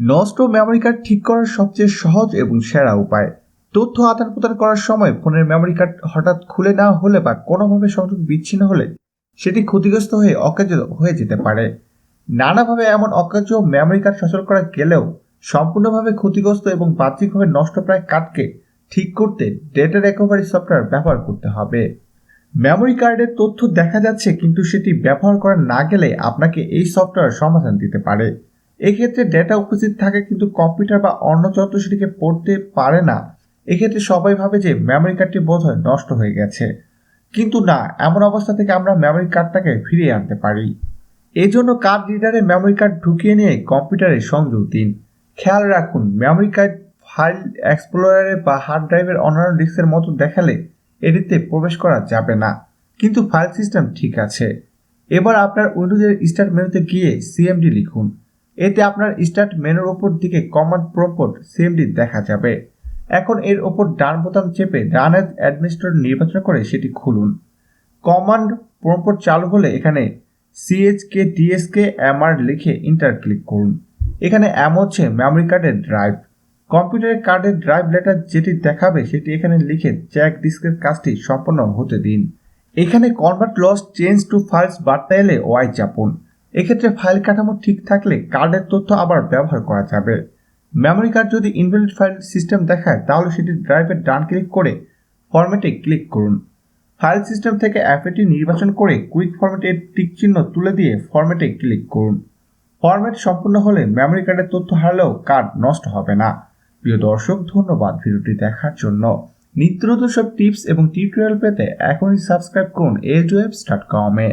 নষ্ট memory card ঠিক করার সবচেয়ে সহজ এবং সেরা উপায়। তথ্য আদান প্রদান করার সময় ফোনের মেমোরি কার্ড হঠাৎ খুলে না হলে বা কোনোভাবে সংযোগ বিচ্ছিন্ন হলে সেটি ক্ষতিগ্রস্ত হয়ে অকার্য হয়ে যেতে পারে। নানাভাবে এমন অকার্য মেমোরি কার্ড সচল করা গেলেও সম্পূর্ণভাবে ক্ষতিগ্রস্ত এবং বাহ্যিকভাবে নষ্ট প্রায় কার্ডকে ঠিক করতে ডেটা রিকভারি সফটওয়্যার ব্যবহার করতে হবে। মেমোরি কার্ডের তথ্য দেখা যাচ্ছে কিন্তু সেটি ব্যবহার করা না গেলে আপনাকে এই সফটওয়্যার সমাধান দিতে পারে। এক্ষেত্রে ডেটা উপস্থিত থাকে কিন্তু কম্পিউটার বা অন্য যন্ত্র সেটিকে পড়তে পারে না। এক্ষেত্রে সবাই ভাবে যে মেমোরি কার্ডটি বোধহয় নষ্ট হয়ে গেছে। কিন্তু না, এমন অবস্থা থেকে আমরা মেমোরি কার্ডটাকে ফিরিয়ে আনতে পারি। এজন্য কার্ড রিডারে মেমোরি কার্ড ঢুকিয়ে নিয়ে কম্পিউটারে সংযোগ দিন। খেয়াল রাখুন মেমোরি কার্ড ফাইল এক্সপ্লোরারে বা হার্ড ড্রাইভের অন্যান্য ডিস্কের মতো দেখালে এটিতে প্রবেশ করা যাবে না। কিন্তু ফাইল সিস্টেম ঠিক আছে। এবার আপনার উইন্ডোজের স্টার্ট মেনুতে গিয়ে সিএমডি লিখুন। এতে আপনার স্টার্ট মেনুর ওপর দিকে কমান্ড প্রম্পট সিএমডি দেখা যাবে। এখন এর ওপর ডান বোতাম চেপে এজ অ্যাডমিনিস্ট্রেটর নির্বাচন করে সেটি খুলুন। কমান্ড প্রম্পট চালু হলে এখানে সিএইচকে ডিএসকে এমআর লিখে ইন্টার ক্লিক করুন। এখানে এম হচ্ছে মেমোরি কার্ডের ড্রাইভ কম্পিউটারের কার্ডের ড্রাইভ লেটার যেটি দেখাবে সেটি এখানে লিখে চ্যাক ডিস্কের কাজটি সম্পন্ন হতে দিন। এখানে convert lost chains to files বার্তা এলে ওয়াই চাপুন। এক্ষেত্রে ফাইল কাঠামো ঠিক থাকলে কার্ডের তথ্য আবার ব্যবহার করা যাবে। মেমোরি কার্ড যদি ইনভ্যালিড ফাইল সিস্টেম দেখায়, তাহলে সেটি ড্রাইভের ডান ক্লিক করে ফরম্যাটে ক্লিক করুন। ফাইল সিস্টেম থেকে অ্যাপেটি নির্বাচন করে কুইক ফরম্যাটের টিক চিহ্ন তুলে দিয়ে ফরম্যাটে ক্লিক করুন। ফরম্যাট সম্পূর্ণ হলে মেমোরি কার্ডের তথ্য হারলেও কার্ড নষ্ট হবে না। প্রিয় দর্শক, ধন্যবাদ ভিডিওটি দেখার জন্য। নিত্য নতুন সব টিপস এবং টিউটোরিয়াল পেতে এখনই সাবস্ক্রাইব করুন এজ ওয়েবস ডট কমে